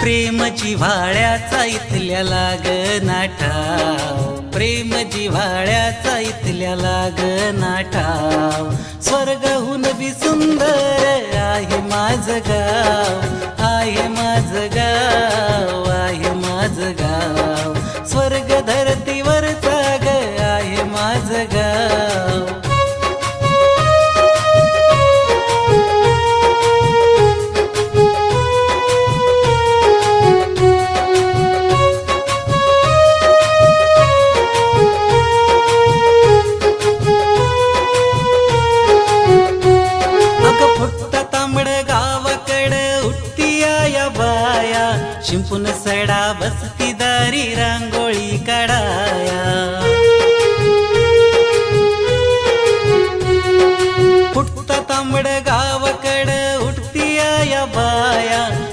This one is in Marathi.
प्रेम जिव्हाळ्याचा इथल्या लाग नाठाव प्रेम जिव्हाळ्याचा इथल्या लाग नाठाव स्वर्गहून बी सुंदर आहे माझ गाव आहे माझ गाव आहे माझ गाव. स्वर्ग धरतीवरचा ग आहे माझ गाव. या बाया. शिंपून सडा बसती दारी रांगोळी काढाया. फुट्ट तांबड गावकड उठती या बाया.